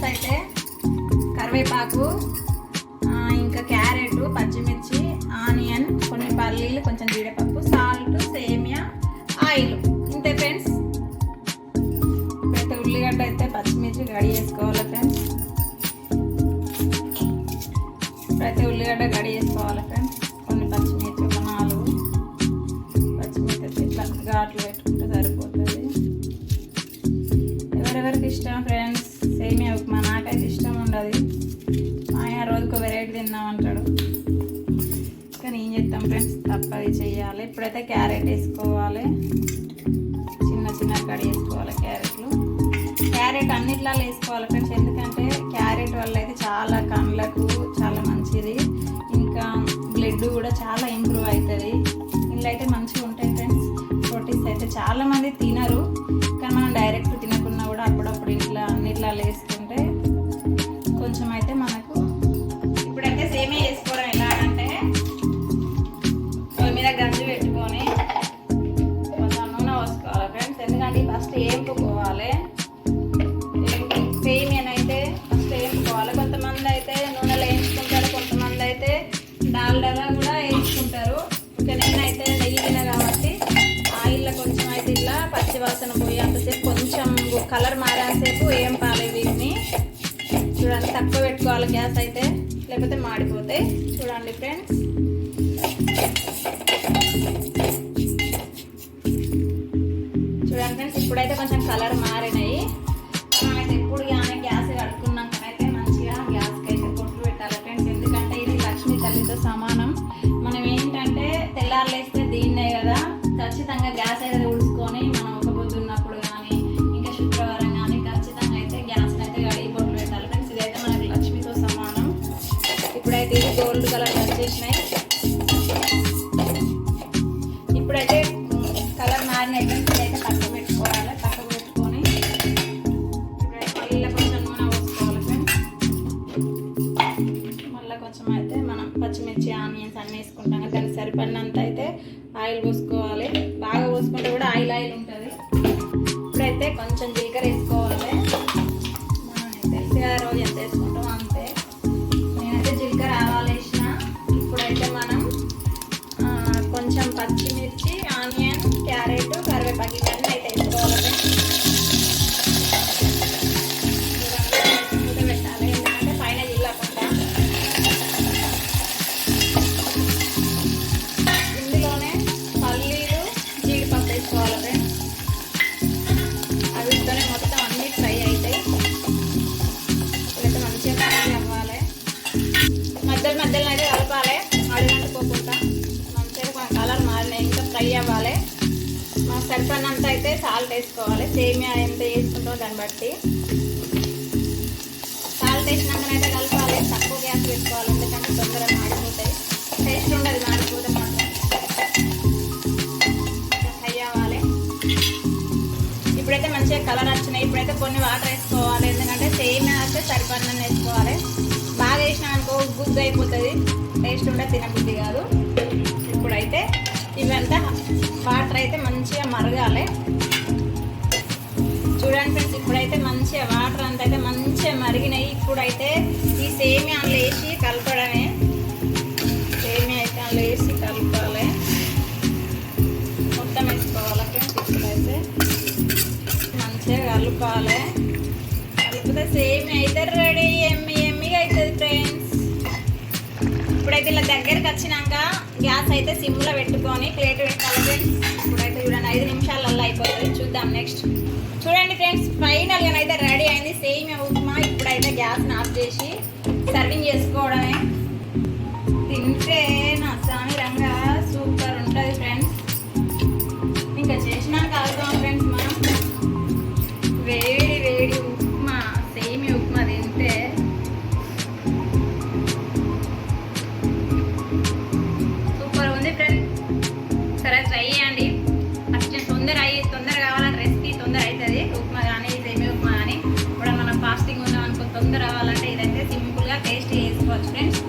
Friends అయితే కరివేపాకు ఇంకా క్యారెట్ పచ్చిమిర్చి ఆనియన్ కొన్ని పల్లీలు కొంచెం జీడిపప్పు సాల్ట్ సేమియా ఆయిల్. ఇంతే ఫ్రెండ్స్. ఇప్పుడైతే ఉల్లిగడ్డ అయితే పచ్చిమిర్చి గడి చేసుకోవాలి ఫ్రెండ్స్. ఇప్పుడైతే ఉల్లిగడ్డ గడి చేసుకోవాలి ఫ్రెండ్స్. కొన్ని పచ్చిమిర్చి ఒక నాలుగు. పచ్చిమిర్చి అయితే ఇట్లా ఘాట్లు పెట్టుకుంటే సరిపోతుంది. ఎవరెవరికి ఇష్టం ఫ్రెండ్స్? సేమియా ఉప్మా నాకైతే ఇష్టం ఉండదు. ఆయన రోజుకు వెరైటీ తిన్నామంటాడు కానీ ఏం చేస్తాం ఫ్రెండ్స్? తప్పది చెయ్యాలి. ఇప్పుడైతే క్యారెట్ వేసుకోవాలి. చిన్న చిన్న కడి వేసుకోవాలి క్యారెట్లు. క్యారెట్ అన్నిట్లో వేసుకోవాలి ఫ్రెండ్స్. ఎందుకంటే క్యారెట్ వల్ల అయితే చాలా కళ్ళకు చాలా మంచిది. ఇంకా బ్లడ్ కూడా చాలా ఇంప్రూవ్ అవుతుంది. ఇందులో అయితే మంచిగా ఉంటాయి ఫ్రెండ్స్. ప్రోటీన్స్ అయితే చాలామంది తినరు. కానీ మనం డైరెక్ట్ తినకున్నా ఇట్లా వేసుకుంటే కొంచెం అయితే మనకు ఇప్పుడైతే సేమే వేసుకోవడం ఎలాగంటే పొయ్యి మీద గంజి పెట్టుకొని కొంచెం నూనె పోసుకోవాలి ఫ్రెండ్స్. ఎందుకంటే ఫస్ట్ ఏంపుకోవాలి. సేమియా అయితే ఫస్ట్ వేయించుకోవాలి కొంతమంది అయితే నూనెలో వేయించుకుంటారు కొంతమంది అయితే డాల్డాలో కూడా వేయించుకుంటారు. ఇంకా నేనైతే నెయ్యి తిన కాబట్టి ఆయిల్లో కొంచెం అయితే ఇలా పచ్చి వాసన పోయి అంతసేపు కొంచెం కలర్ మారేసేపు ఏం చూడండి తక్కువ పెట్టుకోవాలి గ్యాస్ అయితే లేకపోతే మాడిపోతాయి చూడండి ఫ్రెండ్స్. చూడండి ఫ్రెండ్స్ ఇప్పుడైతే కొంచెం కలర్ మారినాయి. మనమైతే ఎప్పుడు కానీ గ్యాస్ కడుక్కున్నాకనైతే మంచిగా గ్యాస్కి అయితే కొట్టు పెట్టాలి ఫ్రెండ్స్. ఎందుకంటే ఇది లక్ష్మీ తల్లితో సమానం. మనం ఏంటంటే తెల్లారులేస్తే ఆనియన్స్ అన్నీ వేసుకుంటాం. కదా దానికి సరిపడినంత అయితే ఆయిల్ పోసుకోవాలి. బాగా పోసుకుంటే కూడా ఆయిల్ ఆయిల్ ఉంటుంది. ఇప్పుడైతే కొంచెం జీలకర్ర వేసుకోవాలి. మనం తెలిసి రోజు ఎంత వేసుకుంటాం ఫ్రై అవ్వాలి. మనకు సరిపడినంత అయితే సాల్ట్ వేసుకోవాలి. సేమియా ఎంత వేసుకుంటామో దాన్ని బట్టి. సాల్ట్ వేసినాకనైతే కలపాలి. తక్కువ గ్యాస్ పెట్టుకోవాలి. ఎందుకంటే తొందరగా మాడిపోతాయి. టేస్ట్ ఉండదు మాడిపోతే మాత్రం. ఫ్రై అవ్వాలి. ఇప్పుడైతే మంచిగా కలర్ వచ్చినాయి. ఇప్పుడైతే కొన్ని వాటర్ వేసుకోవాలి. ఎందుకంటే సేమియా అయితే సరిపడిన వేసుకోవాలి. బాగా వేసినాం అనుకో గుగ్గు అయిపోతుంది. టేస్ట్ ఉంటే తినబుద్ధి కాదు. మరగాలి చూడండి ఫ్రెండ్స్ ఇప్పుడైతే మంచిగా వాటర్ అంతా అయితే మంచిగా మరిగినాయి. ఇప్పుడైతే ఈ సేమియా అందులో వేసి కలపడమే. సేమియా అయితే అందులో వేసి కలపాలి. మొత్తం వేసుకోవాలి ఫ్రెండ్స్ ఇప్పుడైతే? మంచిగా కలపాలి. కలిపితే సేమియా అయితే రెడీ. ఎమ్మి ఎమ్మిగా అవుతుంది ఫ్రెండ్స్. ఇప్పుడైతే ఇలా దగ్గరికి వచ్చినాక గ్యాస్ అయితే సిమ్లో పెట్టుకొని ప్లేట్ పెట్టాలి ఫ్రెండ్స్. చూడండి ఐదు నిమిషాలలో అయిపోతుంది. చూద్దాం నెక్స్ట్ చూడండి ఫ్రెండ్స్ ఫైనల్గా అయితే రెడీ అయింది. సేమ్ ఉప్మా ఇప్పుడైతే గ్యాస్ ఆఫ్ చేసి సర్వింగ్ చేసుకోవడమే. తింటే నా స్వామి రంగా సూపర్ ఉంటుంది ఫ్రెండ్స్ ఇంకా చేసి కానీ ఇప్పుడు తొందర అవ్వాలంటే ఇదైతే సింపుల్గా టేస్ట్ చేసుకోవచ్చు ఫ్రెండ్స్.